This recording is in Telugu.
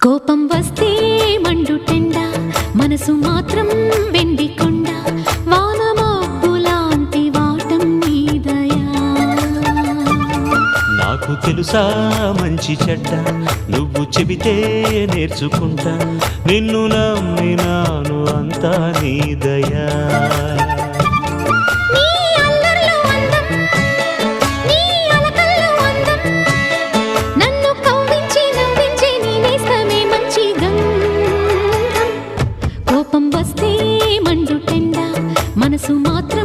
కోపం వస్తే మండు మండుటెండ మనసు మాత్రం వెండి కొండ వానమబ్బులాంటి వాటం నీదయా నాకు తెలుసా మంచి చెడ్డ నువ్వు చెబితే నేర్చుకుంటా నిన్ను నమ్మినాను అంతా నీ దయా వస్తే మండు టెండ మనసు మాత్రం